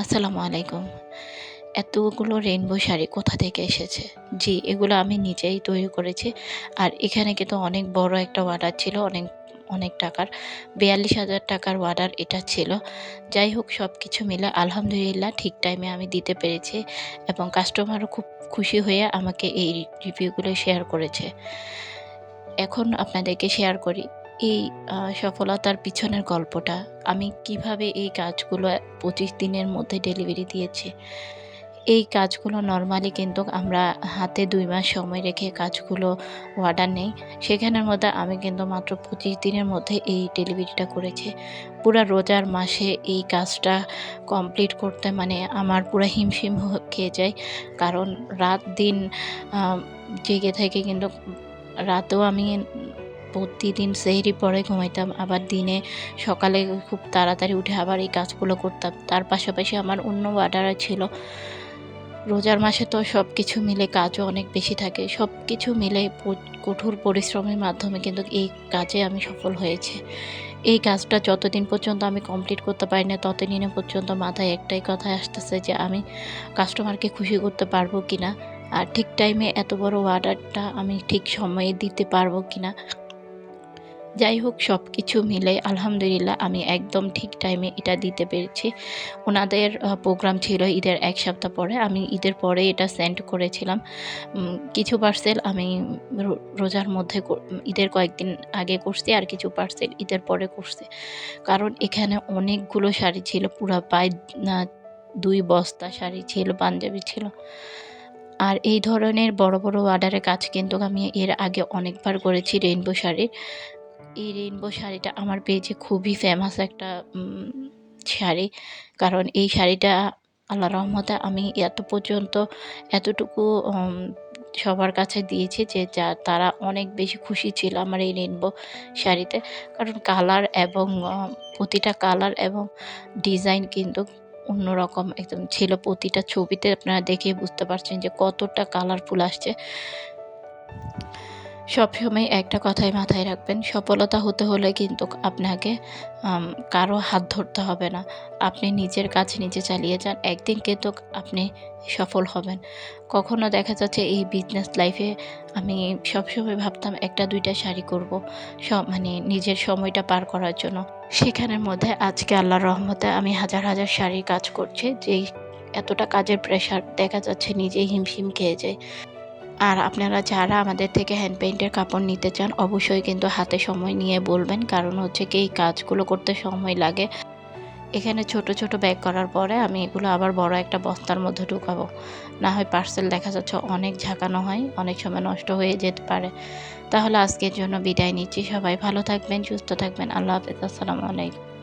আসসালামু আলাইকুম। এতগুলো রেইনবো শাড়ি কোথা থেকে এসেছে? জি, এগুলো আমি নিজেই তৈরি করেছি। আর এখানে কিন্তু অনেক বড় একটা অর্ডার ছিল, অনেক অনেক টাকার। বিয়াল্লিশ হাজার টাকার অর্ডার এটা ছিল। যাই হোক সব কিছু মিলে আলহামদুলিল্লাহ ঠিক টাইমে আমি দিতে পেরেছি এবং কাস্টমারও খুব খুশি হয়ে আমাকে এই রিভিউগুলো শেয়ার করেছে। এখন আপনাদেরকে শেয়ার করি। এই সফলতার পিছনের গল্পটা। আমি কীভাবে এই কাজগুলো পঁচিশ দিনের মধ্যে ডেলিভারি দিয়েছি? এই কাজগুলো নর্মালি কিন্তু আমরা হাতে দুই মাস সময় রেখে কাজগুলো অর্ডার নেই। সেখানের মধ্যে আমি কিন্তু মাত্র পঁচিশ দিনের মধ্যে এই ডেলিভারিটা করেছি। পুরো রোজার মাসে এই কাজটা কমপ্লিট করতে মানে আমার পুরো হিমশিম খেয়ে যায়। কারণ রাত দিন জেগে থেকে কিন্তু রাতেও আমি প্রতিদিন সেহরি পরে ঘুমাইতাম, আবার দিনে সকালে খুব তাড়াতাড়ি উঠে আবার এই কাজগুলো করতাম। তার পাশাপাশি আমার অন্য অর্ডার ছিল, রোজার মাসে তো সব কিছু মিলে কাজও অনেক বেশি থাকে। সব কিছু মিলে কঠোর পরিশ্রমের মাধ্যমে কিন্তু এই কাজে আমি সফল হয়েছে। এই কাজটা যতদিন পর্যন্ত আমি কমপ্লিট করতে পারি না, ততদিন পর্যন্ত মাথায় একটাই কথা আসতেছে যে আমি কাস্টমারকে খুশি করতে পারব কিনা। আর ঠিক টাইমে এত বড় অর্ডারটা আমি ঠিক সময়ে দিতে পারব কিনা। যাই হোক সব কিছু মিলে আলহামদুলিল্লাহ আমি একদম ঠিক টাইমে এটা দিতে পেরেছি। ওনাদের প্রোগ্রাম ছিল ঈদের এক সপ্তাহ পরে। আমি ঈদের পরে এটা সেন্ড করেছিলাম। কিছু পার্সেল আমি রোজার মধ্যে ঈদের কয়েকদিন আগে করছি আর কিছু পার্সেল ঈদের পরে করছি। কারণ এখানে অনেকগুলো শাড়ি ছিল, পুরা প্রায় দুই বস্তা শাড়ি ছিল, পাঞ্জাবি ছিল। আর এই ধরনের বড় বড় অর্ডারের কাজ কিন্তু আমি এর আগে অনেকবার করেছি রেইনবো শাড়ির। এই রেইনবো শাড়িটা আমার পেজে খুবই ফেমাস একটা শাড়ি। কারণ এই শাড়িটা আল্লাহ রহমতে আমি এত পর্যন্ত এতটুকু সবার কাছে দিয়েছি যে যা, তারা অনেক বেশি খুশি ছিল আমার এই রেইনবো শাড়িতে। কারণ কালার এবং প্রতিটা কালার এবং ডিজাইন কিন্তু অন্যরকম একদম। ছিল প্রতিটা ছবিতে আপনারা দেখে বুঝতে পারছেন যে কতটা কালারফুল আসছে। সবসময় একটা কথাই মাথায় রাখবেন, সফলতা হতে হলে কিন্তু আপনাকে কারও হাত ধরতে হবে না। আপনি নিজের কাজ নিজে চালিয়ে যান, একদিন কিন্তু আপনি সফল হবেন। কখনো দেখা যাচ্ছে এই বিজনেস লাইফে আমি সবসময় ভাবতাম একটা দুইটা শাড়ি করব সব মানে নিজের সময়টা পার করার জন্য। সেখানের মধ্যে আজকে আল্লাহর রহমতে আমি হাজার হাজার শাড়ি কাজ করছি, যেই এতটা কাজের প্রেশার দেখা যাচ্ছে নিজেই হিমশিম খেয়ে যায়। আর আপনারা যারা আমাদের থেকে হ্যান্ড পেইন্টের কাপড় নিতে চান, অবশ্যই কিন্তু হাতে সময় নিয়ে বলবেন, কারণ হচ্ছে কি এই কাজগুলো করতে সময় লাগে। এখানে ছোট ছোট ব্যাগ করার পরে আমি এগুলো আবার বড় একটা বস্তার মধ্যে ঢুকাবো। না হয় পার্সেল দেখা যাচ্ছে অনেক ঝাঁকানো হয়, অনেক সময় নষ্ট হয়ে যেতে পারে। তাহলে আজকের জন্য বিদায় নিচ্ছি। সবাই ভালো থাকবেন, সুস্থ থাকবেন। আল্লাহ হাফেজ। আসসালামু আলাইকুম।